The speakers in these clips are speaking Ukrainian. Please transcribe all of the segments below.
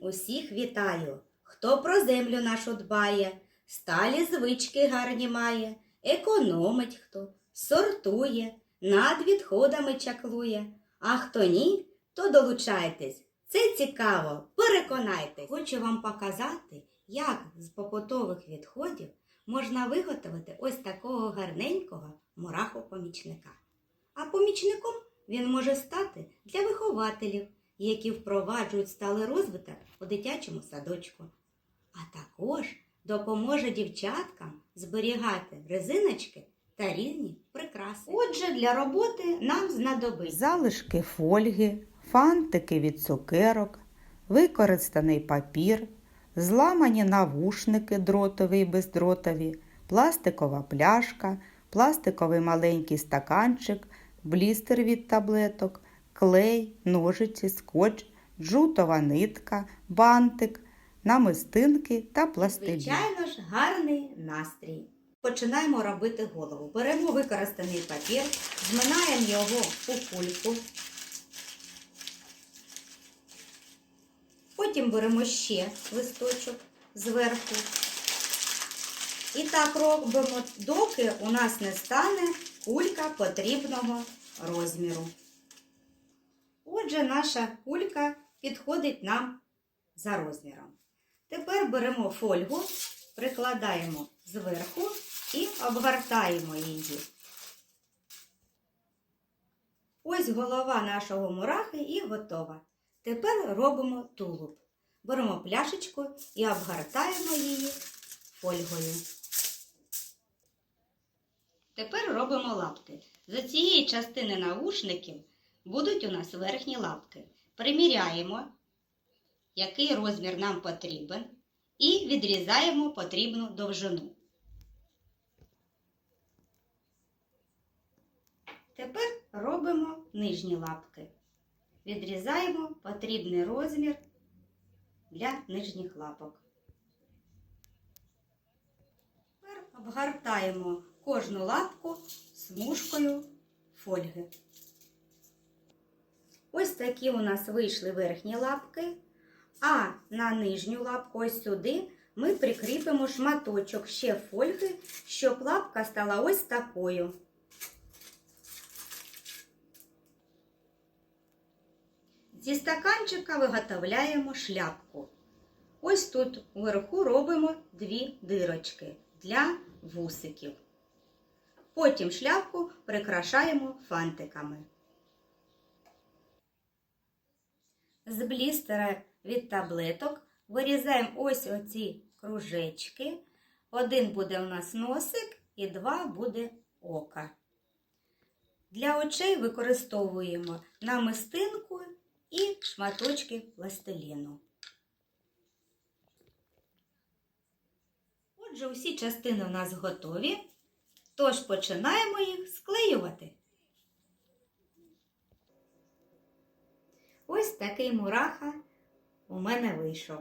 усіх вітаю, хто про землю нашу дбає, сталі звички гарні має, економить хто, сортує, над відходами чаклує. А хто ні, то долучайтесь. Це цікаво, переконайтесь. Хочу вам показати, як з побутових відходів можна виготовити ось такого гарненького мураху-помічника. А помічником він може стати для вихователів, які впроваджують сталий розвиток у дитячому садочку. А також допоможе дівчаткам зберігати резиночки та різні прикраси. Отже, для роботи нам знадобиться Залишки фольги, фантики від цукерок, використаний папір, зламані навушники дротові і бездротові, пластикова пляшка, пластиковий маленький стаканчик, блістер від таблеток, клей, ножиці, скотч, джутова нитка, бантик, намистинки та пластилін. Звичайно ж, гарний настрій. Починаємо робити голову. Беремо використаний папір, зминаємо його у кульку. Потім беремо ще листочок зверху. І так робимо, доки у нас не стане кулька потрібного розміру. Отже, наша кулька підходить нам за розміром. Тепер беремо фольгу, прикладаємо зверху і обгортаємо її. Ось голова нашого мурахи і готова. Тепер робимо тулуб. Беремо пляшечку і обгортаємо її фольгою. Тепер робимо лапки. З цієї частини навушників будуть у нас верхні лапки. Приміряємо який розмір нам потрібен, і відрізаємо потрібну довжину. Тепер робимо нижні лапки. Відрізаємо потрібний розмір для нижніх лапок. Тепер обгортаємо кожну лапку смужкою фольги. Ось такі у нас вийшли верхні лапки. А на нижню лапку ось сюди ми прикріпимо шматочок ще фольги, щоб лапка стала ось такою. Зі стаканчика виготовляємо шляпку. Ось тут вверху робимо дві дирочки для вусиків. Потім шляпку прикрашаємо фантиками. З блістера від таблеток вирізаємо ось оці кружечки. Один буде у нас носик і два буде ока. Для очей використовуємо намистинку і шматочки пластиліну. Отже, усі частини у нас готові, тож починаємо їх Ось такий мураха у мене вийшов.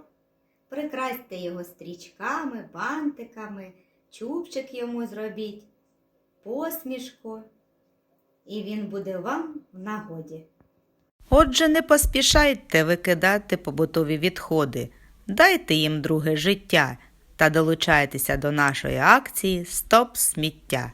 Прикрасьте його стрічками, бантиками, чубчик йому зробіть, посмішку, і він буде вам в нагоді. Отже, не поспішайте викидати побутові відходи, дайте їм друге життя та долучайтеся до нашої акції Стоп сміття.